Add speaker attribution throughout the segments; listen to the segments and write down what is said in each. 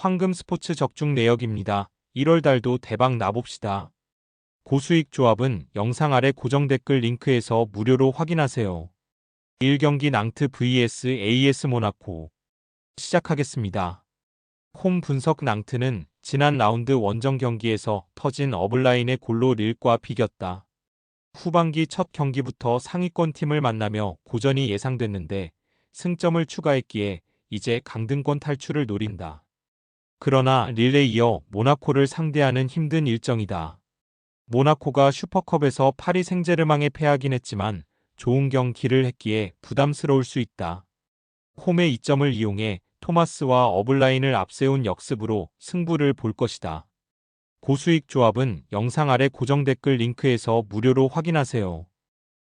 Speaker 1: 황금 스포츠 적중 내역입니다. 1월 달도 대박 나봅시다. 고수익 조합은 영상 아래 고정 댓글 링크에서 무료로 확인하세요. 1경기 낭트 vs AS 모나코 시작하겠습니다. 홈 분석 낭트는 지난 라운드 원정 경기에서 터진 어블라인의 골로 릴과 비겼다. 후반기 첫 경기부터 상위권 팀을 만나며 고전이 예상됐는데 승점을 추가했기에 이제 강등권 탈출을 노린다. 그러나 릴에 이어 모나코를 상대하는 힘든 일정이다. 모나코가 슈퍼컵에서 파리 생제르맹에 패하긴 했지만 좋은 경기를 했기에 부담스러울 수 있다. 홈의 이점을 이용해 토마스와 어블라인을 앞세운 역습으로 승부를 볼 것이다. 고수익 조합은 영상 아래 고정 댓글 링크에서 무료로 확인하세요.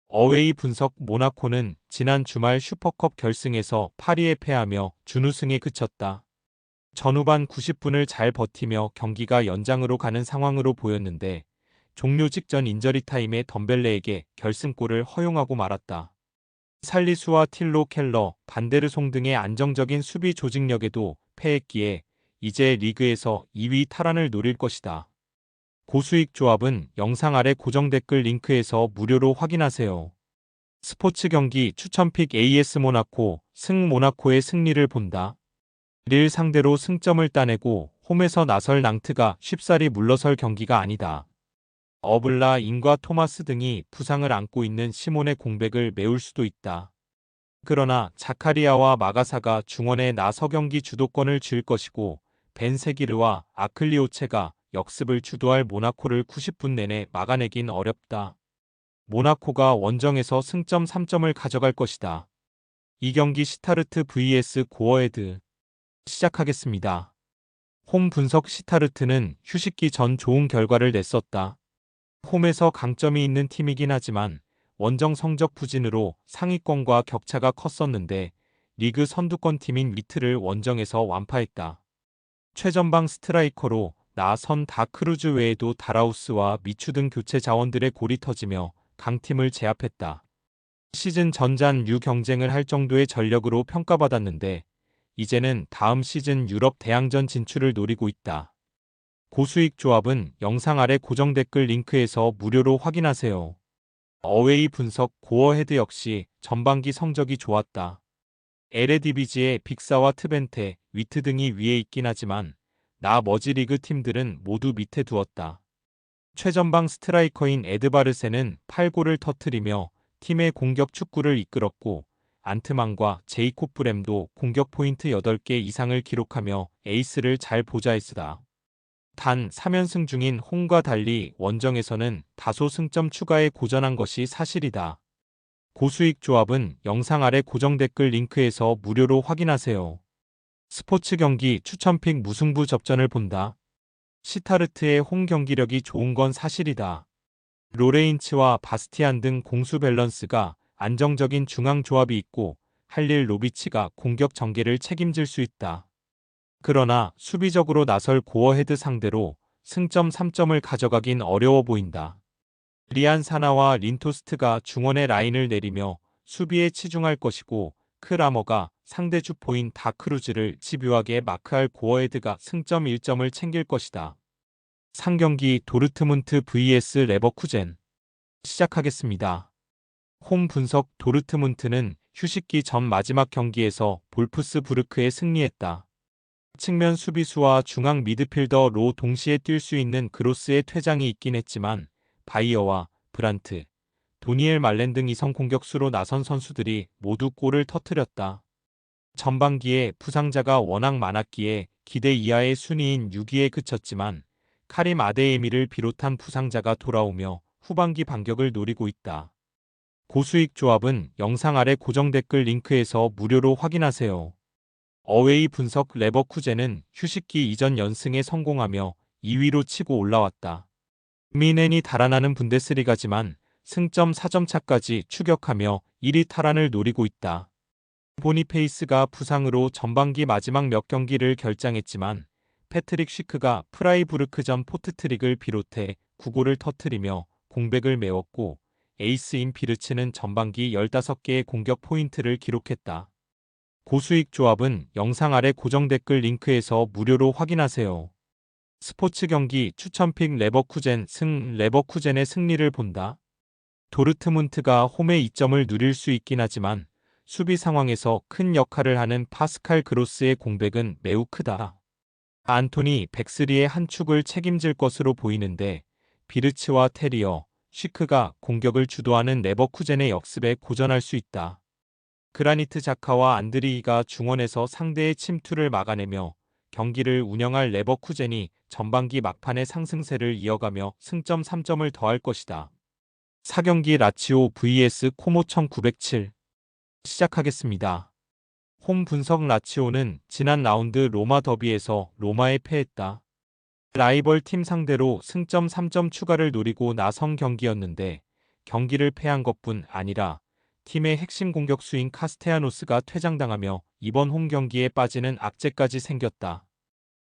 Speaker 1: 어웨이 분석 모나코는 지난 주말 슈퍼컵 결승에서 파리에 패하며 준우승에 그쳤다. 전후반 90분을 잘 버티며 경기가 연장으로 가는 상황으로 보였는데 종료 직전 인저리 타임에 덤벨레에게 결승골을 허용하고 말았다. 살리수와 틸로 켈러, 반데르송 등의 안정적인 수비 조직력에도 패했기에 이제 리그에서 2위 탈환을 노릴 것이다. 고수익 조합은 영상 아래 고정 댓글 링크에서 무료로 확인하세요. 스포츠 경기 추천픽 AS 모나코, 승 모나코의 승리를 본다. 릴 상대로 승점을 따내고 홈에서 나설 낭트가 쉽사리 물러설 경기가 아니다. 어블라, 인과 토마스 등이 부상을 안고 있는 시몬의 공백을 메울 수도 있다. 그러나 자카리아와 마가사가 중원에 나서 경기 주도권을 쥘 것이고 벤세기르와 아클리오체가 역습을 주도할 모나코를 90분 내내 막아내긴 어렵다. 모나코가 원정에서 승점 3점을 가져갈 것이다. 이 경기 시타르트 vs 고어헤드 시작하겠습니다. 홈 분석 시타르트는 휴식기 전 좋은 결과를 냈었다. 홈에서 강점이 있는 팀이긴 하지만 원정 성적 부진으로 상위권과 격차가 컸었는데 리그 선두권 팀인 위트를 원정에서 완파했다. 최전방 스트라이커로 나선 다크루즈 외에도 다라우스와 미추 등 교체 자원들의 골이 터지며 강팀을 제압했다. 시즌 전잔 유 경쟁을 할 정도의 전력으로 평가받았는데 이제는 다음 시즌 유럽 대항전 진출을 노리고 있다. 고수익 조합은 영상 아래 고정 댓글 링크에서 무료로 확인하세요. 어웨이 분석 고어헤드 역시 전반기 성적이 좋았다. 에레디비지의 빅사와 트벤테, 위트 등이 위에 있긴 하지만 나머지 리그 팀들은 모두 밑에 두었다. 최전방 스트라이커인 에드바르세는 8골을 터트리며 팀의 공격 축구를 이끌었고 안트만과 제이콥 브램도 공격 포인트 8개 이상을 기록하며 에이스를 잘 보좌했으다. 단 3연승 중인 홈과 달리 원정에서는 다소 승점 추가에 고전한 것이 사실이다. 고수익 조합은 영상 아래 고정 댓글 링크에서 무료로 확인하세요. 스포츠 경기 추천픽 무승부 접전을 본다. 시타르트의 홈 경기력이 좋은 건 사실이다. 로레인츠와 바스티안 등 공수 밸런스가 안정적인 중앙 조합이 있고 할릴 로비치가 공격 전개를 책임질 수 있다. 그러나 수비적으로 나설 고어헤드 상대로 승점 3점을 가져가긴 어려워 보인다. 리안 사나와 린토스트가 중원의 라인을 내리며 수비에 치중할 것이고 크라머가 상대 주포인 다크루즈를 집요하게 마크할 고어헤드가 승점 1점을 챙길 것이다. 상경기 도르트문트 vs 레버쿠젠 시작하겠습니다. 홈 분석 도르트문트는 휴식기 전 마지막 경기에서 볼프스부르크에 승리했다. 측면 수비수와 중앙 미드필더 로 동시에 뛸 수 있는 그로스의 퇴장이 있긴 했지만 바이어와 브란트, 도니엘 말렌 등 이성 공격수로 나선 선수들이 모두 골을 터뜨렸다. 전반기에 부상자가 워낙 많았기에 기대 이하의 순위인 6위에 그쳤지만 카림 아데에미를 비롯한 부상자가 돌아오며 후반기 반격을 노리고 있다. 고수익 조합은 영상 아래 고정 댓글 링크에서 무료로 확인하세요. 어웨이 분석 레버쿠젠은 휴식기 이전 연승에 성공하며 2위로 치고 올라왔다. 미넨이 달아나는 분데스리가지만 승점 4점 차까지 추격하며 1위 탈환을 노리고 있다. 보니페이스가 부상으로 전반기 마지막 몇 경기를 결장했지만 패트릭 쉬크가 프라이부르크전 포트트릭을 비롯해 9골을 터트리며 공백을 메웠고 에이스인 비르츠는 전반기 15개의 공격 포인트를 기록했다. 고수익 조합은 영상 아래 고정 댓글 링크에서 무료로 확인하세요. 스포츠 경기 추천픽 레버쿠젠 승 레버쿠젠의 승리를 본다. 도르트문트가 홈의 이점을 누릴 수 있긴 하지만 수비 상황에서 큰 역할을 하는 파스칼 그로스의 공백은 매우 크다. 안토니 백스리의 한 축을 책임질 것으로 보이는데 비르츠와 테리어, 쉬크가 공격을 주도하는 레버쿠젠의 역습에 고전할 수 있다. 그라니트 자카와 안드리히가 중원에서 상대의 침투를 막아내며 경기를 운영할 레버쿠젠이 전반기 막판의 상승세를 이어가며 승점 3점을 더할 것이다. 4경기 라치오 vs 코모 1907 시작하겠습니다. 홈 분석 라치오는 지난 라운드 로마 더비에서 로마에 패했다. 라이벌 팀 상대로 승점 3점 추가를 노리고 나선 경기였는데 경기를 패한 것뿐 아니라 팀의 핵심 공격수인 카스테아노스가 퇴장당하며 이번 홈 경기에 빠지는 악재까지 생겼다.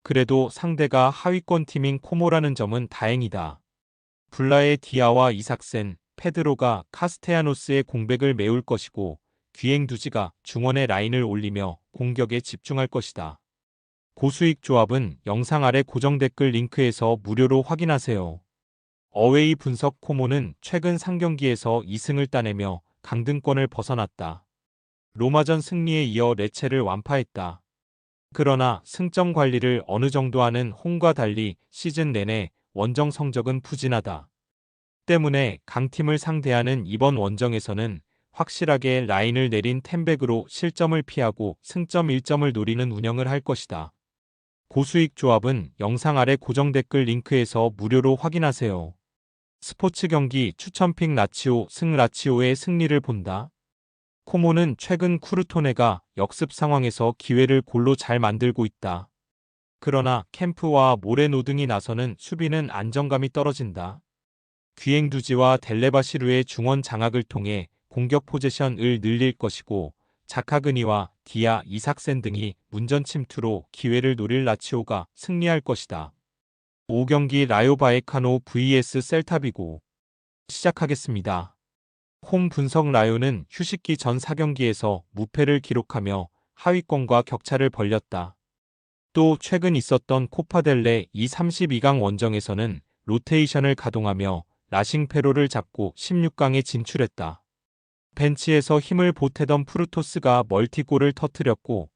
Speaker 1: 그래도 상대가 하위권 팀인 코모라는 점은 다행이다. 블라의 디아와 이삭센, 페드로가 카스테아노스의 공백을 메울 것이고 귀행 두지가 중원의 라인을 올리며 공격에 집중할 것이다. 고수익 조합은 영상 아래 고정 댓글 링크에서 무료로 확인하세요. 어웨이 분석 코모는 최근 상경기에서 2승을 따내며 강등권을 벗어났다. 로마전 승리에 이어 레체를 완파했다. 그러나 승점 관리를 어느 정도 하는 홈과 달리 시즌 내내 원정 성적은 부진하다. 때문에 강팀을 상대하는 이번 원정에서는 확실하게 라인을 내린 템백으로 실점을 피하고 승점 1점을 노리는 운영을 할 것이다. 고수익 조합은 영상 아래 고정 댓글 링크에서 무료로 확인하세요. 스포츠 경기 추천픽 라치오 승 라치오의 승리를 본다. 코모는 최근 쿠르토네가 역습 상황에서 기회를 골로 잘 만들고 있다. 그러나 캠프와 모레노 등이 나서는 수비는 안정감이 떨어진다. 귀행두지와 델레바시루의 중원 장악을 통해 공격 포지션을 늘릴 것이고 자카그니와 디아 이삭센 등이 문전 침투로 기회를 노릴 라치오가 승리할 것이다. 5경기 라요 바에카노 vs 셀타비고 시작하겠습니다. 홈 분석 라요는 휴식기 전 4경기에서 무패를 기록하며 하위권과 격차를 벌렸다. 또 최근 있었던 코파델레 2 32강 원정에서는 로테이션을 가동하며 라싱 페로를 잡고 16강에 진출했다. 벤치에서 힘을 보태던 프루토스가 멀티골을 터뜨렸고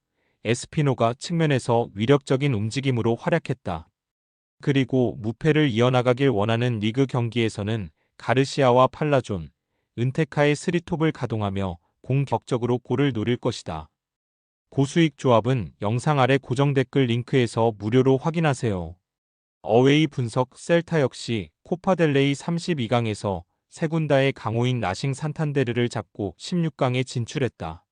Speaker 1: 에스피노가 측면에서 위력적인 움직임으로 활약했다. 그리고 무패를 이어나가길 원하는 리그 경기에서는 가르시아와 팔라존, 은테카의 스리톱을 가동하며 공격적으로 골을 노릴 것이다. 고수익 조합은 영상 아래 고정 댓글 링크에서 무료로 확인하세요. 어웨이 분석 셀타 역시 코파델레이 32강에서 세 군다의 강호인 나싱 산탄데르를 잡고 16강에 진출했다.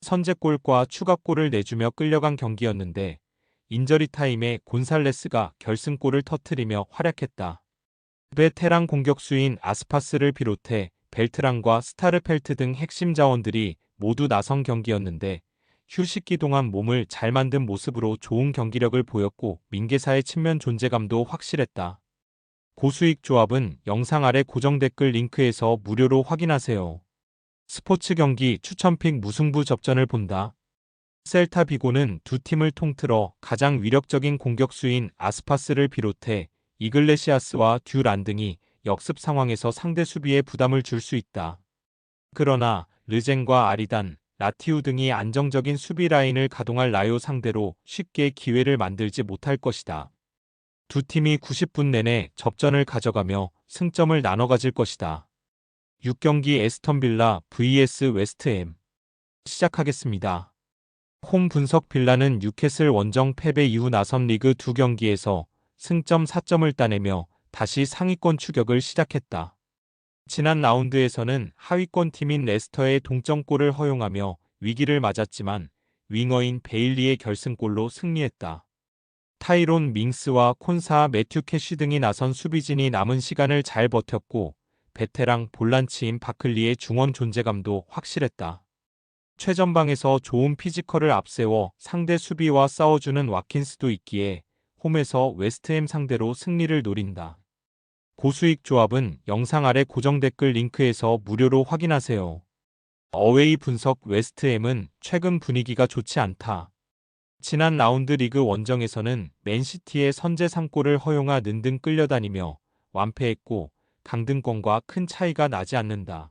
Speaker 1: 선제골과 추가골을 내주며 끌려간 경기였는데 인저리 타임에 곤살레스가 결승골을 터트리며 활약했다. 베테랑 공격수인 아스파스를 비롯해 벨트랑과 스타르펠트 등 핵심 자원들이 모두 나선 경기였는데 휴식기 동안 몸을 잘 만든 모습으로 좋은 경기력을 보였고 민계사의 측면 존재감도 확실했다. 고수익 조합은 영상 아래 고정 댓글 링크에서 무료로 확인하세요. 스포츠 경기 추천픽 무승부 접전을 본다. 셀타 비고는 두 팀을 통틀어 가장 위력적인 공격수인 아스파스를 비롯해 이글레시아스와 듀란 등이 역습 상황에서 상대 수비에 부담을 줄 수 있다. 그러나 르젠과 아리단, 라티우 등이 안정적인 수비 라인을 가동할 라요 상대로 쉽게 기회를 만들지 못할 것이다. 두 팀이 90분 내내 접전을 가져가며 승점을 나눠 가질 것이다. 6경기 에스턴 빌라 vs 웨스트햄 시작하겠습니다. 홈 분석 빌라는 뉴캐슬 원정 패배 이후 나선 리그 두 경기에서 승점 4점을 따내며 다시 상위권 추격을 시작했다. 지난 라운드에서는 하위권 팀인 레스터의 동점골을 허용하며 위기를 맞았지만 윙어인 베일리의 결승골로 승리했다. 타이론 밍스와 콘사 매튜 캐쉬 등이 나선 수비진이 남은 시간을 잘 버텼고 베테랑 볼란치인 바클리의 중원 존재감도 확실했다. 최전방에서 좋은 피지컬을 앞세워 상대 수비와 싸워주는 와킨스도 있기에 홈에서 웨스트햄 상대로 승리를 노린다. 고수익 조합은 영상 아래 고정 댓글 링크에서 무료로 확인하세요. 어웨이 분석 웨스트햄은 최근 분위기가 좋지 않다. 지난 라운드 리그 원정에서는 맨시티의 선제 3골을 허용하 는 등 끌려다니며 완패했고 강등권과 큰 차이가 나지 않는다.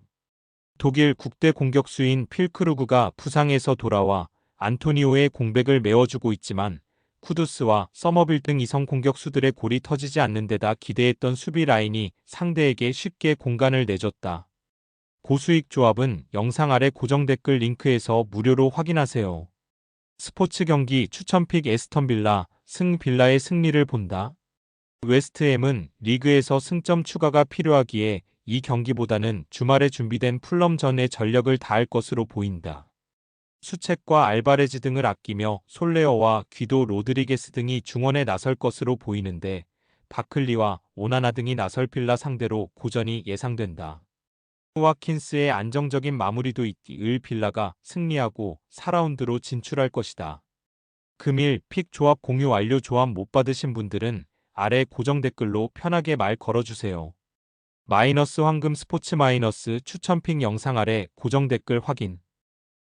Speaker 1: 독일 국대 공격수인 필크루그가 부상에서 돌아와 안토니오의 공백을 메워주고 있지만 쿠두스와 서머빌 등 이성 공격수들의 골이 터지지 않는 데다 기대했던 수비 라인이 상대에게 쉽게 공간을 내줬다. 고수익 조합은 영상 아래 고정 댓글 링크에서 무료로 확인하세요. 스포츠 경기 추천픽 에스턴 빌라, 승 빌라의 승리를 본다. 웨스트햄은 리그에서 승점 추가가 필요하기에 이 경기보다는 주말에 준비된 풀럼전에 전력을 다할 것으로 보인다. 수책과 알바레즈 등을 아끼며 솔레어와 귀도 로드리게스 등이 중원에 나설 것으로 보이는데 바클리와 오나나 등이 나설 빌라 상대로 고전이 예상된다. 호와킨스의 안정적인 마무리도 있을 빌라가 승리하고 4라운드로 진출할 것이다. 금일 픽 조합 공유 완료 조합 못 받으신 분들은 아래 고정 댓글로 편하게 말 걸어주세요. 마이너스 황금 스포츠 마이너스 추천 픽 영상 아래 고정 댓글 확인